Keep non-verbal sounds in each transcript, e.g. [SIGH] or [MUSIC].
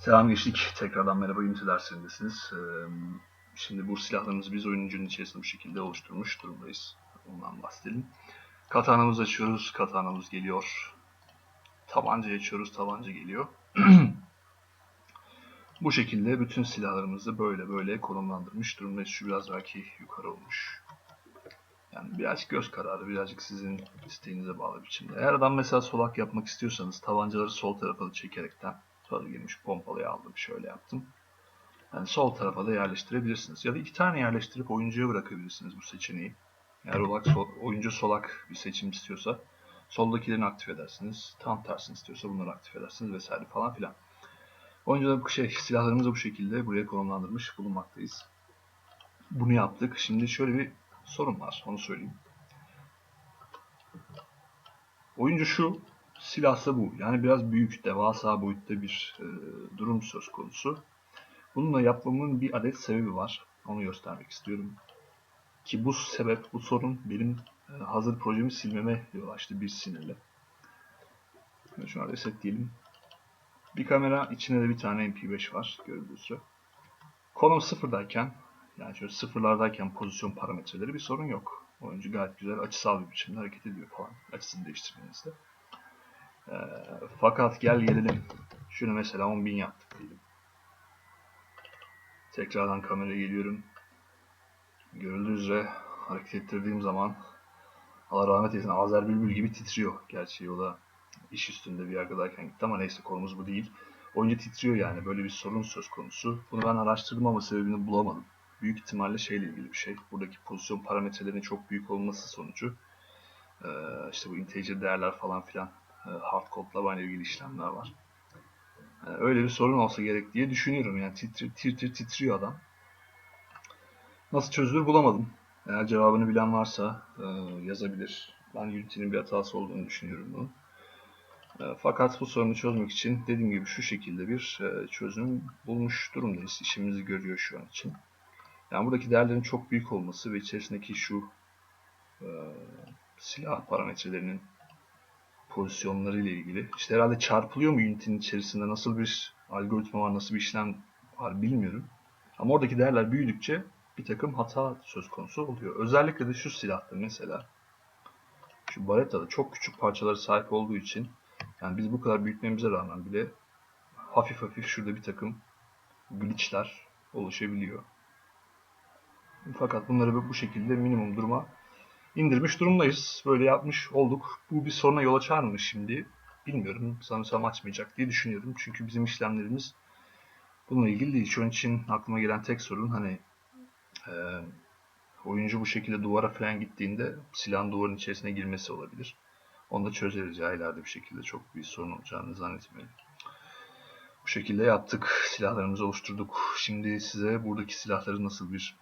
Selam geçtik. Tekrardan merhaba Unity dersindesiniz. Şimdi bu silahlarımızı biz oyuncunun içerisinde bu şekilde oluşturmuş durumdayız. Ondan bahsedelim. Katanamızı açıyoruz. Katanamız geliyor. Tabanca açıyoruz. Tabanca geliyor. [CLEARS THROAT] bu şekilde bütün silahlarımızı böyle böyle konumlandırmış durumdayız. Şu biraz belki yukarı olmuş. Yani birazcık göz kararı, birazcık sizin isteğinize bağlı biçimde. Eğer adam mesela solak yapmak istiyorsanız tabancaları sol tarafa çekerekten Sonra girmiş pompalıyı aldım şöyle yaptım. Yani sol tarafa da yerleştirebilirsiniz. Ya da iki tane yerleştirip oyuncuya bırakabilirsiniz bu seçeneği. Eğer olak, sol, oyuncu solak bir seçim istiyorsa soldakilerini aktif edersiniz. Tam tersini istiyorsa bunları aktif edersiniz vesaire falan filan. Oyuncuda bu şey, silahlarımızı bu şekilde buraya konumlandırmış bulunmaktayız. Bunu yaptık. Şimdi şöyle bir sorun var. Onu söyleyeyim. Oyuncu şu, silahsa bu. Yani biraz büyük, devasa boyutta bir e, durum söz konusu. Bununla yapmamın bir adet sebebi var. Onu göstermek istiyorum. Ki bu sebep, bu sorun benim e, hazır projemi silmeme yol açtı bir sinirle. Şuna reset diyelim. Bir kamera, içinde de bir tane MP5 var üzere. Konum sıfırdayken, yani şöyle sıfırlardayken pozisyon parametreleri bir sorun yok. Oyuncu gayet güzel açısal bir biçimde hareket ediyor falan. Açısını değiştirdiğinizde. E, fakat gel gelelim. Şunu mesela 10.000 yaptık diyelim. Tekrardan kameraya geliyorum. Görüldüğü üzere hareket ettirdiğim zaman Allah rahmet eylesin Azer Bülbül gibi titriyor. Gerçi o da iş üstünde bir arkadayken gitti ama neyse konumuz bu değil. Oyuncu titriyor yani böyle bir sorun söz konusu. Bunu ben araştırdım ama sebebini bulamadım. Büyük ihtimalle şeyle ilgili bir şey. Buradaki pozisyon parametrelerinin çok büyük olması sonucu işte bu integer değerler falan filan hard kodlama ile ilgili işlemler var. Yani öyle bir sorun olsa gerek diye düşünüyorum. Yani titri, titri, titriyor adam. Nasıl çözülür bulamadım. Eğer cevabını bilen varsa e, yazabilir. Ben Unity'nin bir hatası olduğunu düşünüyorum bunu. E, fakat bu sorunu çözmek için dediğim gibi şu şekilde bir e, çözüm bulmuş durumdayız. İşimizi görüyor şu an için. Yani buradaki değerlerin çok büyük olması ve içerisindeki şu e, silah parametrelerinin pozisyonları ile ilgili. İşte herhalde çarpılıyor mu Unity'nin içerisinde nasıl bir algoritma var, nasıl bir işlem var bilmiyorum. Ama oradaki değerler büyüdükçe bir takım hata söz konusu oluyor. Özellikle de şu silahta mesela. Şu Baretta'da çok küçük parçalara sahip olduğu için yani biz bu kadar büyütmemize rağmen bile hafif hafif şurada bir takım glitchler oluşabiliyor. Fakat bunları bu şekilde minimum duruma indirmiş durumdayız. Böyle yapmış olduk. Bu bir soruna yol açar mı şimdi? Bilmiyorum. Sanırsam açmayacak diye düşünüyorum. Çünkü bizim işlemlerimiz bununla ilgili değil. Şu an için aklıma gelen tek sorun hani e, oyuncu bu şekilde duvara falan gittiğinde silahın duvarın içerisine girmesi olabilir. Onu da çözeriz ya bir şekilde. Çok bir sorun olacağını zannetmiyorum. Bu şekilde yaptık. Silahlarımızı oluşturduk. Şimdi size buradaki silahları nasıl bir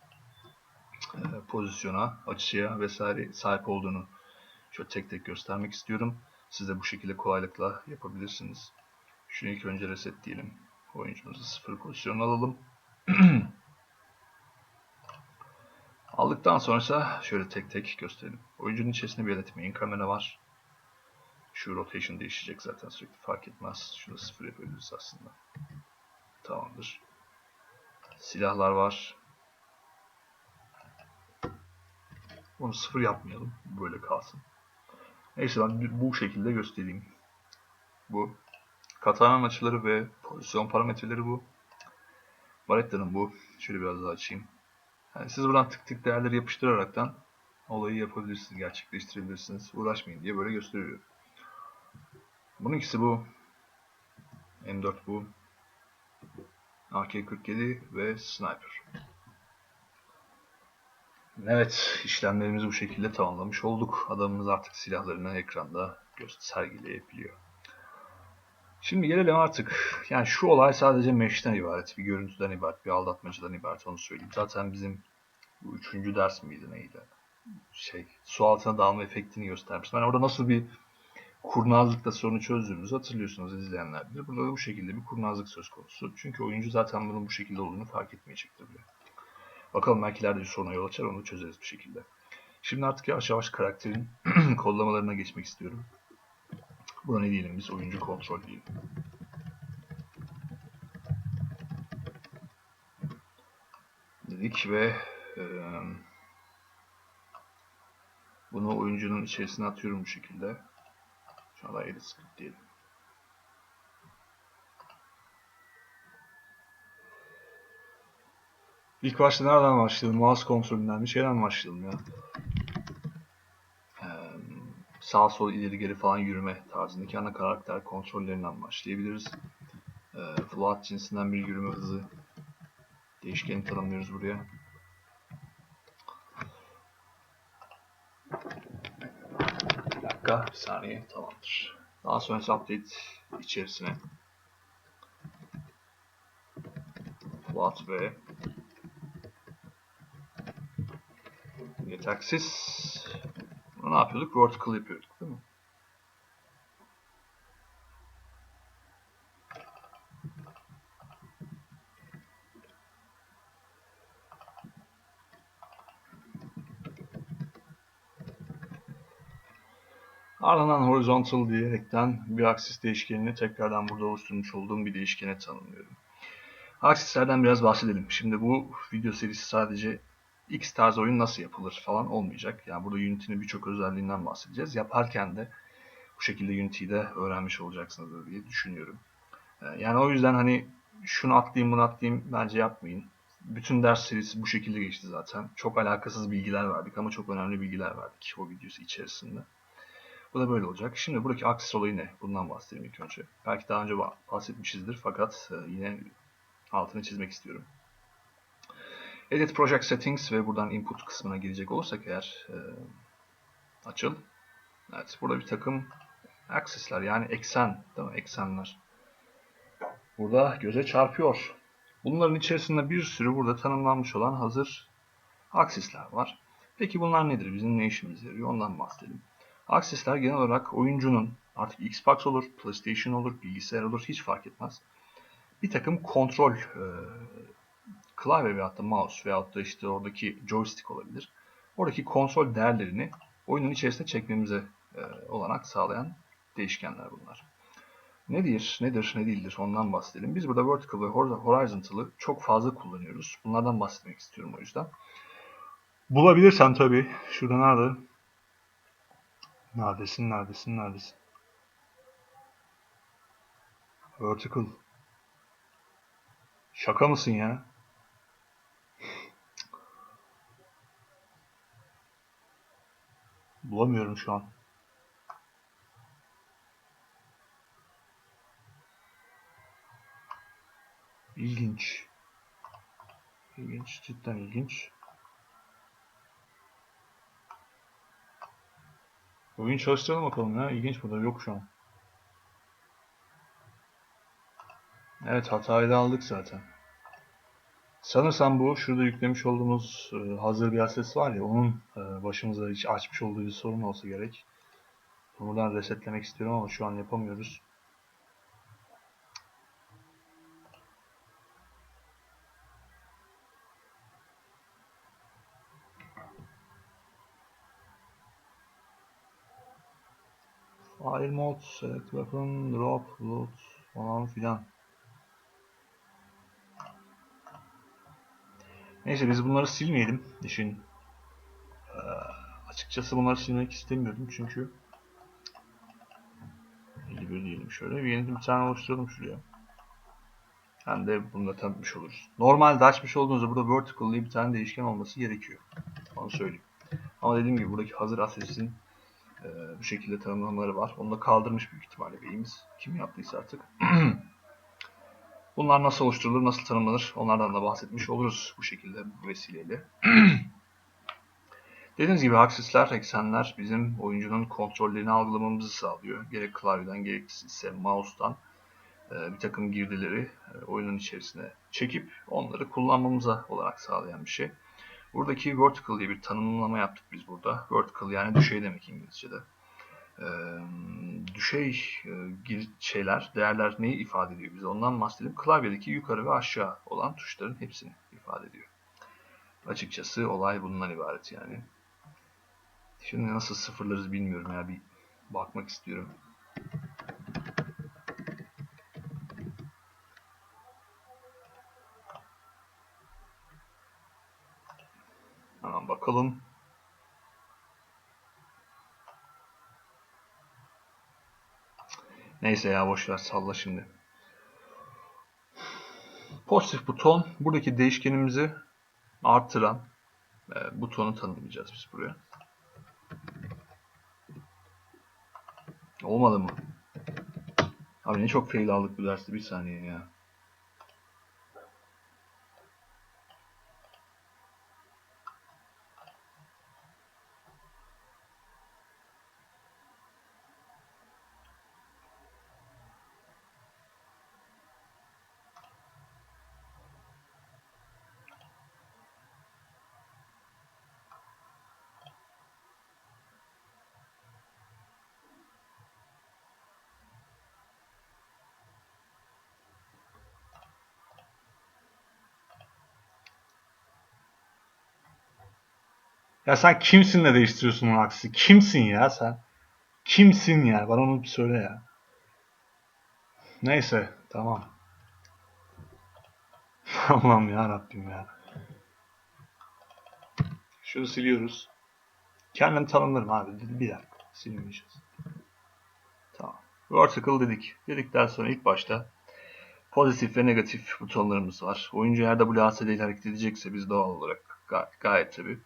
pozisyona, açıya vesaire sahip olduğunu şöyle tek tek göstermek istiyorum. Siz de bu şekilde kolaylıkla yapabilirsiniz. Şunu ilk önce reset diyelim. Oyuncumuzu sıfır pozisyon alalım. [CLEARS THROAT] Aldıktan sonra şöyle tek tek gösterelim. Oyuncunun içerisinde bir main kamera var. Şu rotation değişecek zaten sürekli fark etmez. Şunu sıfır yapabiliriz aslında. Tamamdır. Silahlar var. Onu sıfır yapmayalım. Böyle kalsın. Neyse ben bu şekilde göstereyim. Bu. Katana'nın açıları ve pozisyon parametreleri bu. Baretta'nın bu. Şöyle biraz daha açayım. Yani siz buradan tık tık değerleri yapıştıraraktan olayı yapabilirsiniz, gerçekleştirebilirsiniz. Uğraşmayın diye böyle gösteriyorum. Bununkisi bu. M4 bu. AK-47 ve Sniper. Evet, işlemlerimizi bu şekilde tamamlamış olduk. Adamımız artık silahlarını ekranda sergileyebiliyor. Şimdi gelelim artık. Yani şu olay sadece mesh'ten ibaret, bir görüntüden ibaret, bir aldatmacadan ibaret onu söyleyeyim. Zaten bizim bu üçüncü ders miydi neydi? Şey, su altına dalma efektini göstermiştim. Ben orada nasıl bir kurnazlıkla sorunu çözdüğümüzü hatırlıyorsunuz izleyenler bilir. Burada da bu şekilde bir kurnazlık söz konusu. Çünkü oyuncu zaten bunun bu şekilde olduğunu fark etmeyecektir bile. Bakalım belki ileride bir soruna yol açar onu çözeriz bir şekilde. Şimdi artık yavaş yavaş karakterin [CLEARS THROAT] kollamalarına geçmek istiyorum. Buna ne diyelim biz? Oyuncu kontrol diyelim. Dedik ve e, bunu oyuncunun içerisine atıyorum bu şekilde. Şuna da edit diyelim. İlk başta nereden başlayalım? Mouse kontrolünden bir şeyden başlayalım ya. Ee, sağ sol ileri geri falan yürüme tarzındaki ana karakter kontrollerinden başlayabiliriz. Ee, float cinsinden bir yürüme hızı değişkeni tanımlıyoruz buraya. Bir dakika, bir saniye, tamamdır. Daha sonrası update içerisine float ve get axis bunu ne yapıyorduk? Vertical yapıyorduk değil mi? Ardından horizontal diyerekten bir aksis değişkenini tekrardan burada oluşturmuş olduğum bir değişkene tanımlıyorum. Aksislerden biraz bahsedelim. Şimdi bu video serisi sadece X tarz oyun nasıl yapılır falan olmayacak. Yani burada Unity'nin birçok özelliğinden bahsedeceğiz. Yaparken de bu şekilde Unity'yi de öğrenmiş olacaksınız diye düşünüyorum. Ee, yani o yüzden hani şunu atlayayım bunu atlayayım bence yapmayın. Bütün ders serisi bu şekilde geçti zaten. Çok alakasız bilgiler verdik ama çok önemli bilgiler verdik o videosu içerisinde. Bu da böyle olacak. Şimdi buradaki aksis olayı ne? Bundan bahsedeyim ilk önce. Belki daha önce bahsetmişizdir fakat e, yine altını çizmek istiyorum. Edit Project Settings ve buradan Input kısmına girecek olursak eğer e, açıl. Evet burada bir takım aksisler yani eksen değil mi? Eksenler. Burada göze çarpıyor. Bunların içerisinde bir sürü burada tanımlanmış olan hazır aksisler var. Peki bunlar nedir? Bizim ne işimize yarıyor? Ondan bahsedelim. Aksisler genel olarak oyuncunun artık Xbox olur, PlayStation olur, bilgisayar olur hiç fark etmez. Bir takım kontrol e, klavye veyahut da mouse veyahut da işte oradaki joystick olabilir. Oradaki kontrol değerlerini oyunun içerisine çekmemize e, olanak sağlayan değişkenler bunlar. Nedir, nedir, ne değildir ondan bahsedelim. Biz burada vertical ve horizontal'ı çok fazla kullanıyoruz. Bunlardan bahsetmek istiyorum o yüzden. Bulabilirsem tabii. Şurada nerede? Neredesin, neredesin, neredesin? Vertical. Şaka mısın ya? Bulamıyorum şu an. İlginç. İlginç, cidden ilginç. Oyun çalıştıralım bakalım ya. İlginç burada yok şu an. Evet hatayı da aldık zaten. Sanırsam bu şurada yüklemiş olduğumuz e, hazır bir ses var ya onun e, başımıza hiç açmış olduğu bir sorun olsa gerek. Buradan resetlemek istiyorum ama şu an yapamıyoruz. Fire mode, select weapon, drop, loot falan filan. Neyse biz bunları silmeyelim. İşin ee, açıkçası bunları silmek istemiyordum çünkü 51 diyelim şöyle. Bir yeni bir tane oluşturalım şuraya. Hem de bunu da tanıtmış oluruz. Normalde açmış olduğunuzda burada vertical diye bir tane değişken olması gerekiyor. Onu söyleyeyim. Ama dediğim gibi buradaki hazır assets'in e, bu şekilde tanımlamaları var. Onu da kaldırmış büyük ihtimalle beyimiz. Kim yaptıysa artık. [CLEARS THROAT] Bunlar nasıl oluşturulur, nasıl tanımlanır onlardan da bahsetmiş oluruz bu şekilde bu vesileyle. [CLEARS THROAT] Dediğimiz gibi aksisler, eksenler bizim oyuncunun kontrollerini algılamamızı sağlıyor. Gerek klavyeden gerekse mouse'dan e, bir takım girdileri e, oyunun içerisine çekip onları kullanmamıza olarak sağlayan bir şey. Buradaki vertical diye bir tanımlama yaptık biz burada. Vertical yani düşey demek İngilizce'de. Ee, düşey e, şeyler, değerler neyi ifade ediyor bize ondan bahsedelim. Klavyedeki yukarı ve aşağı olan tuşların hepsini ifade ediyor. Açıkçası olay bundan ibaret yani. Şimdi nasıl sıfırlarız bilmiyorum ya bir bakmak istiyorum. Bakalım. Neyse ya boş ver salla şimdi. Pozitif buton buradaki değişkenimizi artıran e, butonu tanımlayacağız biz buraya. Olmadı mı? Abi ne çok fail aldık bu derste bir saniye ya. Ya sen kimsin de değiştiriyorsun onun aksi? Kimsin ya sen? Kimsin ya? Bana onu bir söyle ya. Neyse tamam. [LAUGHS] Allah'ım ya Rabbim ya. Şunu siliyoruz. Kendim tanımlarım abi. Bir dakika. Silmeyeceğiz. Tamam. Vertical dedik. Dedikten sonra ilk başta pozitif ve negatif butonlarımız var. Oyuncu eğer WASD ile hareket edecekse biz doğal olarak gayet, gayet tabi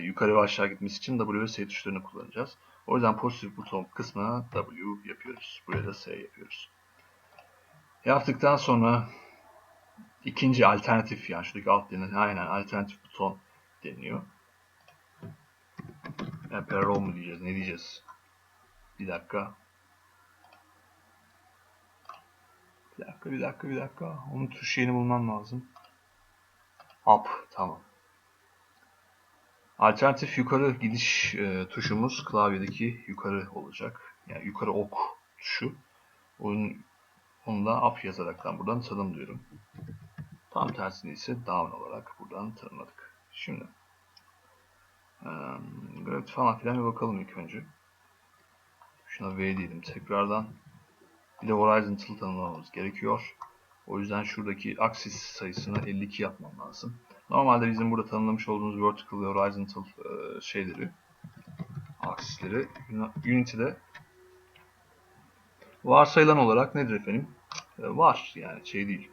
yukarı ve aşağı gitmesi için W ve S tuşlarını kullanacağız. O yüzden pozitif buton kısmına W yapıyoruz. Buraya da S yapıyoruz. Yaptıktan sonra ikinci alternatif yani şuradaki alt denilen aynen alternatif buton deniliyor. Yani parallel mu diyeceğiz? Ne diyeceğiz? Bir dakika. Bir dakika, bir dakika, bir dakika. Onun tuş yerini bulmam lazım. Up, tamam. Alternatif yukarı gidiş e, tuşumuz klavyedeki yukarı olacak. Yani yukarı ok tuşu. Onun, onu da up yazaraktan buradan tanımlıyorum. Tam tersini ise down olarak buradan tanımladık. Şimdi e, gravity falan filan bir bakalım ilk önce. Şuna V diyelim tekrardan. Bir de horizontal tanımlamamız gerekiyor. O yüzden şuradaki aksis sayısını 52 yapmam lazım. Normalde bizim burada tanımlamış olduğumuz vertical ve horizontal e, şeyleri, aksisleri Unity'de varsayılan olarak nedir efendim? E, var yani şey değil.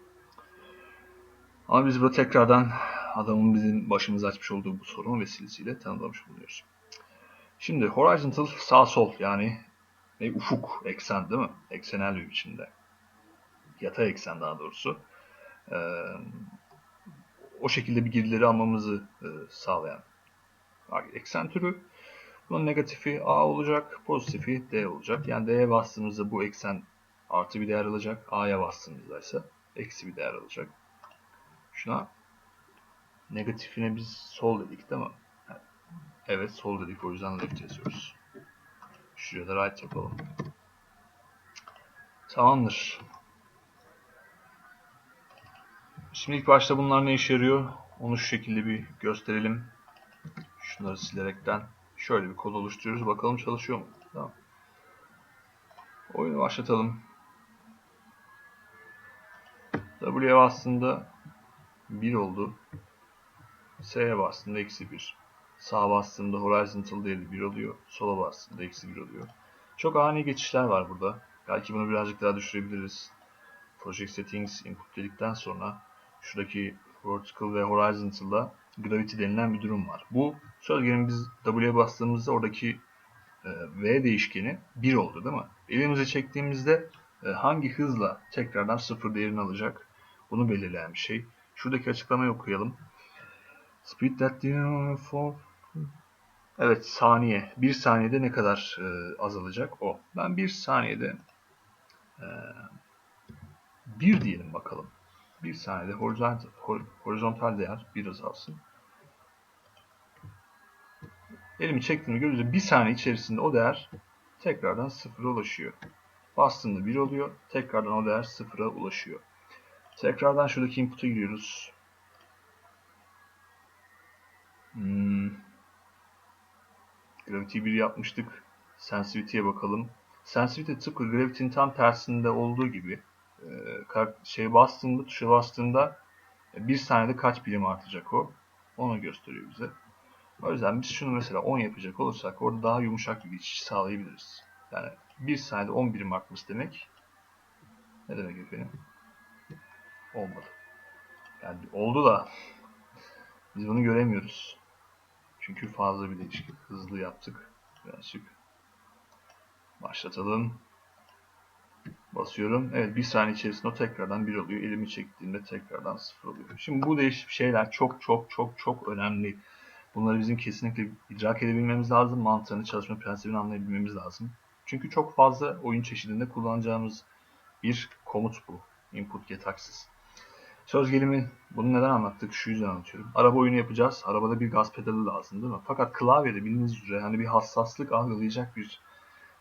Ama biz burada tekrardan adamın bizim başımıza açmış olduğu bu sorunu vesilesiyle tanımlamış bulunuyoruz. Şimdi horizontal sağ sol yani ne ufuk eksen değil mi? Eksenel bir biçimde. Yatay eksen daha doğrusu. Ee, o şekilde bir girdileri almamızı e, sağlayan eksen türü. Bunun negatifi A olacak, pozitifi D olacak. Yani D'ye bastığımızda bu eksen artı bir değer alacak. A'ya bastığımızda ise eksi bir değer alacak. Şuna negatifine biz sol dedik değil mi? Evet sol dedik o yüzden left yazıyoruz. Şuraya da right yapalım. Tamamdır. Şimdi ilk başta bunlar ne işe yarıyor? Onu şu şekilde bir gösterelim. Şunları silerekten şöyle bir kod oluşturuyoruz. Bakalım çalışıyor mu? Tamam. Oyunu başlatalım. W'ye bastığında 1 oldu. S'ye bastığında eksi 1. Sağa bastığımda horizontal değeri 1 oluyor. Sola bastığımda eksi 1 oluyor. Çok ani geçişler var burada. Belki bunu birazcık daha düşürebiliriz. Project Settings input dedikten sonra şuradaki vertical ve horizontal'da gravity denilen bir durum var. Bu söz gelimi biz W'ye bastığımızda oradaki e, V değişkeni 1 oldu değil mi? Elimize çektiğimizde e, hangi hızla tekrardan 0 değerini alacak bunu belirleyen bir şey. Şuradaki açıklamayı okuyalım. Speed that for Evet saniye. Bir saniyede ne kadar e, azalacak o. Ben bir saniyede e, bir diyelim bakalım. Bir saniyede horizontal, horizontal değer bir azalsın. Elimi çektiğimi görünce bir saniye içerisinde o değer tekrardan sıfıra ulaşıyor. Bastığımda 1 oluyor. Tekrardan o değer sıfıra ulaşıyor. Tekrardan şuradaki input'a giriyoruz. Hmm. Gravity 1 yapmıştık. Sensitivity'ye bakalım. Sensitivity tıpkı Gravity'nin tam tersinde olduğu gibi şey bastığında, tuşa bastığında bir saniyede kaç birim artacak o. Onu gösteriyor bize. O yüzden biz şunu mesela 10 yapacak olursak orada daha yumuşak bir geçiş sağlayabiliriz. Yani bir saniyede 10 birim artması demek ne demek efendim? Olmadı. Yani oldu da [LAUGHS] biz bunu göremiyoruz. Çünkü fazla bir değişiklik. Hızlı yaptık. Birazcık. Başlatalım. Basıyorum. Evet bir saniye içerisinde o tekrardan 1 oluyor. Elimi çektiğimde tekrardan 0 oluyor. Şimdi bu değişik şeyler çok çok çok çok önemli. Bunları bizim kesinlikle idrak edebilmemiz lazım. Mantığını, çalışma prensibini anlayabilmemiz lazım. Çünkü çok fazla oyun çeşidinde kullanacağımız bir komut bu. Input get access. Söz gelimi bunu neden anlattık? Şu yüzden anlatıyorum. Araba oyunu yapacağız. Arabada bir gaz pedalı lazım değil mi? Fakat klavyede bildiğiniz üzere hani bir hassaslık algılayacak bir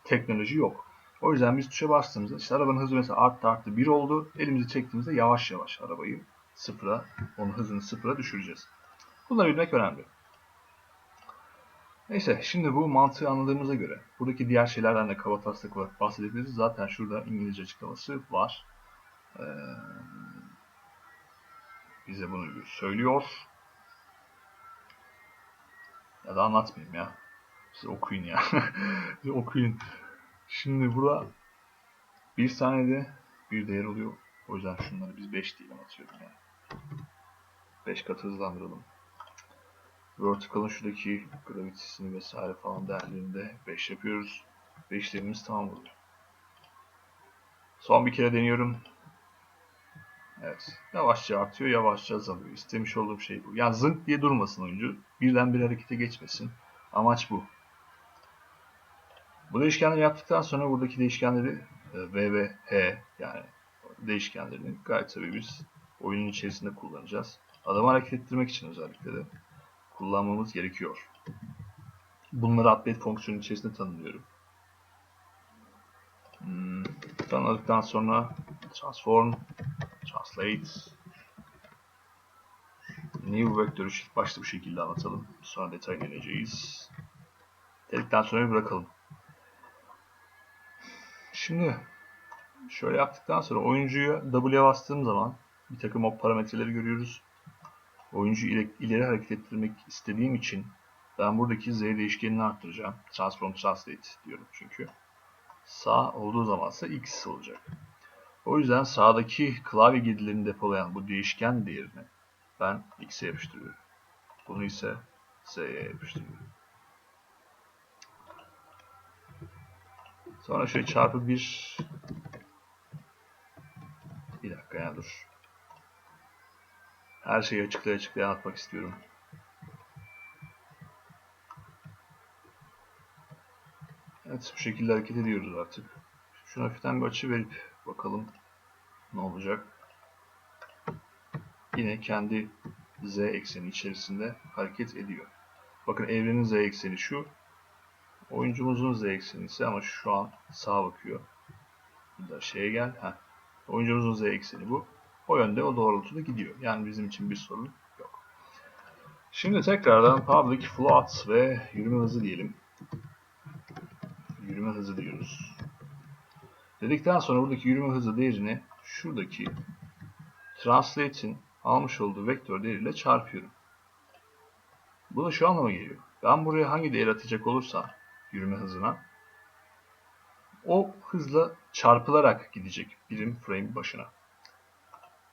teknoloji yok. O yüzden biz tuşa bastığımızda işte arabanın hızı mesela arttı arttı 1 oldu. Elimizi çektiğimizde yavaş yavaş arabayı sıfıra, onun hızını sıfıra düşüreceğiz. Bunları bilmek önemli. Neyse şimdi bu mantığı anladığımıza göre buradaki diğer şeylerden de kaba taslak olarak bahsedebiliriz. Zaten şurada İngilizce açıklaması var. Ee, bize bunu söylüyor. Ya da anlatmayayım ya. Siz okuyun ya. [LAUGHS] Siz okuyun. Şimdi burada bir saniyede bir değer oluyor. O yüzden şunları biz 5 diyelim atıyorum yani. 5 kat hızlandıralım. Vertical'ın şuradaki gravitisini vesaire falan değerlerinde 5 yapıyoruz. Ve işlemimiz tamam oluyor. Son bir kere deniyorum. Evet. Yavaşça artıyor, yavaşça azalıyor. İstemiş olduğum şey bu. Yani zınk diye durmasın oyuncu. Birden bir harekete geçmesin. Amaç bu. Bu değişkenleri yaptıktan sonra buradaki değişkenleri e, V ve H yani değişkenlerini gayet tabii biz oyunun içerisinde kullanacağız. Adamı hareket ettirmek için özellikle de kullanmamız gerekiyor. Bunları update fonksiyonu içerisinde tanımlıyorum. Hmm, tanıdıktan sonra transform, translate, new vektörü başta bu şekilde anlatalım. Sonra detayına ineceğiz. Dedikten sonra bırakalım. Şimdi şöyle yaptıktan sonra oyuncuya W'ye bastığım zaman bir takım o parametreleri görüyoruz. Oyuncuyu ile, ileri hareket ettirmek istediğim için ben buradaki Z değişkenini arttıracağım. Transform Translate diyorum çünkü. Sağ olduğu zamansa X olacak. O yüzden sağdaki klavye girdilerini depolayan bu değişken değerini ben X'e yapıştırıyorum. Bunu ise Z'ye yapıştırıyorum. Sonra şöyle çarpı bir bir dakika ya dur. Her şeyi açıklaya açıklaya anlatmak istiyorum. Evet bu şekilde hareket ediyoruz artık. Şuna hafiften bir açı verip bakalım ne olacak. Yine kendi z ekseni içerisinde hareket ediyor. Bakın evrenin z ekseni şu. Oyuncumuzun z ekseni ise ama şu an sağa bakıyor. Burada şeye gel. Heh. Oyuncumuzun z ekseni bu. O yönde o doğrultuda gidiyor. Yani bizim için bir sorun yok. Şimdi tekrardan public float ve yürüme hızı diyelim. Yürüme hızı diyoruz. Dedikten sonra buradaki yürüme hızı değerini şuradaki translate'in almış olduğu vektör değeriyle çarpıyorum. Bu da şu anlama geliyor. Ben buraya hangi değer atacak olursam yürüme hızına o hızla çarpılarak gidecek birim frame başına.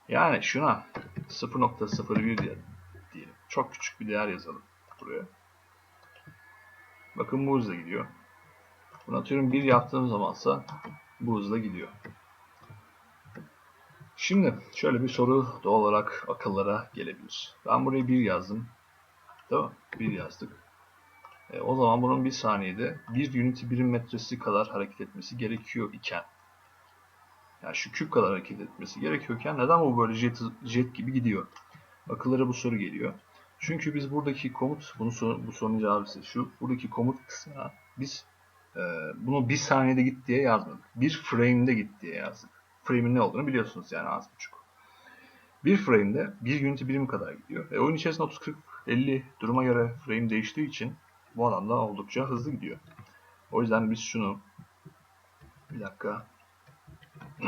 Yani şuna 0.01 diyelim. Çok küçük bir değer yazalım buraya. Bakın bu hızla gidiyor. Bunu atıyorum 1 yaptığım zamansa bu hızla gidiyor. Şimdi şöyle bir soru doğal olarak akıllara gelebilir. Ben buraya 1 yazdım. Değil mi? 1 yazdık. E, o zaman bunun bir saniyede 1 unity birim metresi kadar hareket etmesi gerekiyor iken yani şu küp kadar hareket etmesi gerekiyorken neden bu böyle jet, jet gibi gidiyor? Akıllara bu soru geliyor. Çünkü biz buradaki komut, bunu sor, bu sorunun cevabı şu, buradaki komut kısmına biz e, bunu bir saniyede git diye yazmadık. Bir frame'de git diye yazdık. Frame'in ne olduğunu biliyorsunuz yani az buçuk. Bir frame'de bir unity birim kadar gidiyor. E, oyun içerisinde 30, 40, 50 duruma göre frame değiştiği için bu alanda oldukça hızlı gidiyor. O yüzden biz şunu bir dakika [CLEARS THROAT]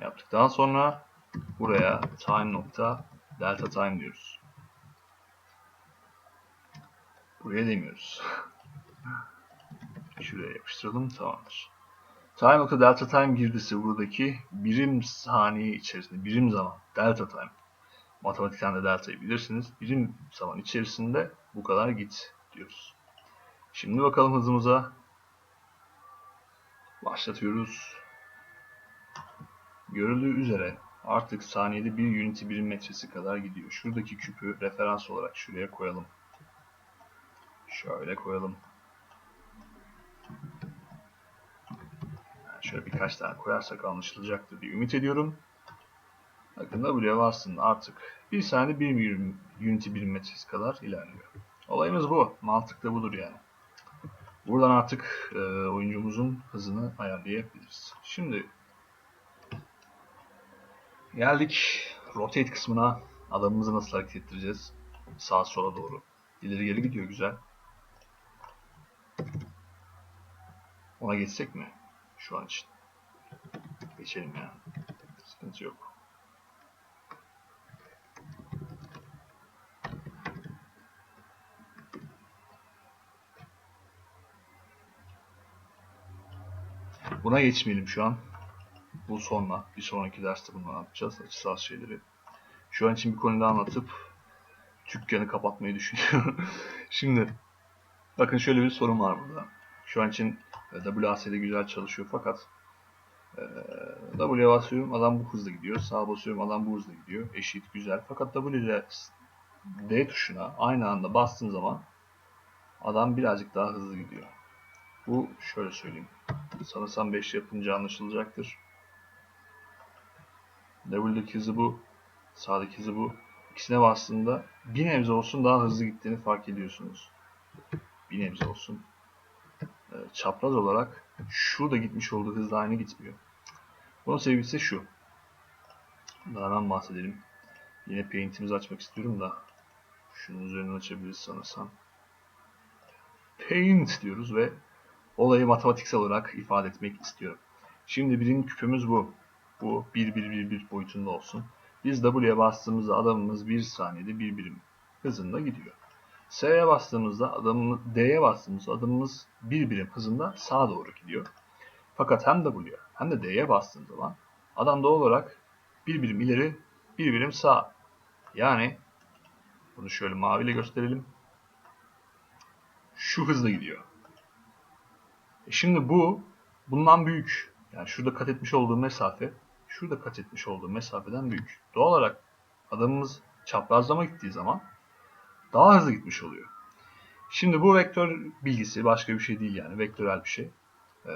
yaptıktan sonra buraya time nokta delta time diyoruz. Buraya demiyoruz. [LAUGHS] Şuraya yapıştıralım. Tamamdır. Time nokta delta time girdisi buradaki birim saniye içerisinde, birim zaman, delta time. Matematikten de delta'yı bilirsiniz. Birim zaman içerisinde bu kadar git diyoruz. Şimdi bakalım hızımıza. Başlatıyoruz. Görüldüğü üzere artık saniyede bir unity birim metresi kadar gidiyor. Şuradaki küpü referans olarak şuraya koyalım. Şöyle koyalım. Yani şöyle birkaç tane koyarsak anlaşılacaktır diye ümit ediyorum. Bakın W'ye aslında artık bir saniyede bir birim, unity birim metresi kadar ilerliyor. Olayımız bu. Mantık da budur yani. Buradan artık e, oyuncumuzun hızını ayarlayabiliriz. Şimdi geldik rotate kısmına. Adamımızı nasıl hareket ettireceğiz? Sağa sola doğru. İleri geri gidiyor güzel. Ona geçsek mi? Şu an için. Geçelim ya. Sıkıntı yok. Buna geçmeyelim şu an. Bu sonra. Bir sonraki derste bunu anlatacağız. Açısal şeyleri. Şu an için bir konuda anlatıp dükkanı kapatmayı düşünüyorum. [LAUGHS] Şimdi bakın şöyle bir sorun var burada. Şu an için e, WASD güzel çalışıyor fakat e, W'ye basıyorum adam bu hızla gidiyor. Sağa basıyorum adam bu hızla gidiyor. Eşit güzel. Fakat W ile D tuşuna aynı anda bastığım zaman adam birazcık daha hızlı gidiyor. Bu şöyle söyleyeyim. Sanırsam 5 yapınca anlaşılacaktır. W'deki hızı bu. Sağdaki hızı bu. İkisine bastığında bir nebze olsun daha hızlı gittiğini fark ediyorsunuz. Bir nebze olsun. Ee, çapraz olarak şurada gitmiş olduğu hızla aynı gitmiyor. Bunun sebebi ise şu. Bunlardan bahsedelim. Yine Paint'imizi açmak istiyorum da şunun üzerinden açabiliriz sanırsam. Paint diyoruz ve olayı matematiksel olarak ifade etmek istiyorum. Şimdi birinci küpümüz bu. Bu 1 1 1 1 boyutunda olsun. Biz W'ye bastığımızda adamımız 1 saniyede 1 birim hızında gidiyor. S'ye bastığımızda adamımız D'ye bastığımızda adamımız 1 birim hızında sağa doğru gidiyor. Fakat hem W'ye hem de D'ye bastığım zaman adam doğal olarak 1 birim ileri 1 birim sağ. Yani bunu şöyle maviyle gösterelim. Şu hızla gidiyor. E şimdi bu bundan büyük. Yani şurada kat etmiş olduğu mesafe şurada kat etmiş olduğu mesafeden büyük. Doğal olarak adamımız çaprazlama gittiği zaman daha hızlı gitmiş oluyor. Şimdi bu vektör bilgisi başka bir şey değil yani vektörel bir şey. Ee,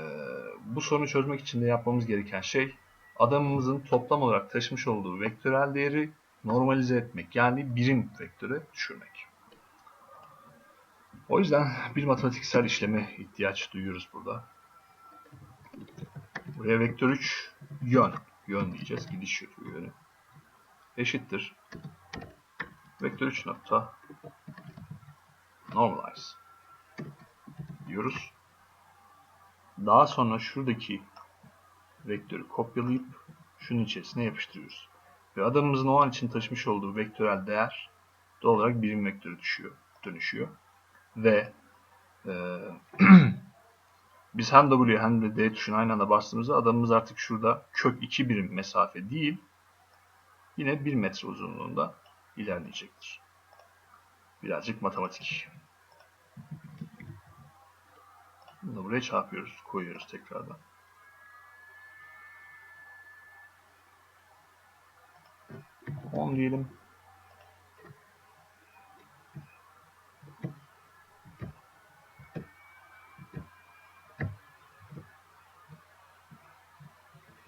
bu sorunu çözmek için de yapmamız gereken şey adamımızın toplam olarak taşımış olduğu vektörel değeri normalize etmek. Yani birim vektöre düşürmek. O yüzden bir matematiksel işleme ihtiyaç duyuyoruz burada. Buraya vektör 3 yön. Yön diyeceğiz. Gidiş yönü. Eşittir. Vektör 3 nokta normalize diyoruz. Daha sonra şuradaki vektörü kopyalayıp şunun içerisine yapıştırıyoruz. Ve adamımızın o an için taşımış olduğu vektörel değer doğal olarak birim vektörü düşüyor, dönüşüyor. Ve e, [CLEARS THROAT] biz hem W hem de D tuşuna aynı anda bastığımızda adamımız artık şurada kök 2 birim mesafe değil yine 1 metre uzunluğunda ilerleyecektir. Birazcık matematik. Bunu buraya çarpıyoruz, koyuyoruz tekrardan. On diyelim.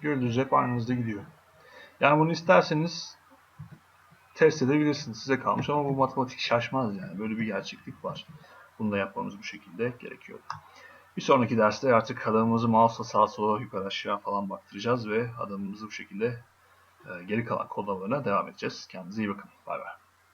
Gördüğünüz hep aynı hızda gidiyor. Yani bunu isterseniz test edebilirsiniz. Size kalmış ama bu matematik şaşmaz yani. Böyle bir gerçeklik var. Bunu da yapmamız bu şekilde gerekiyor. Bir sonraki derste artık adamımızı mouse'la sağa sola yukarı aşağı falan baktıracağız ve adamımızı bu şekilde e, geri kalan kodlamalarına devam edeceğiz. Kendinize iyi bakın. Bay bay.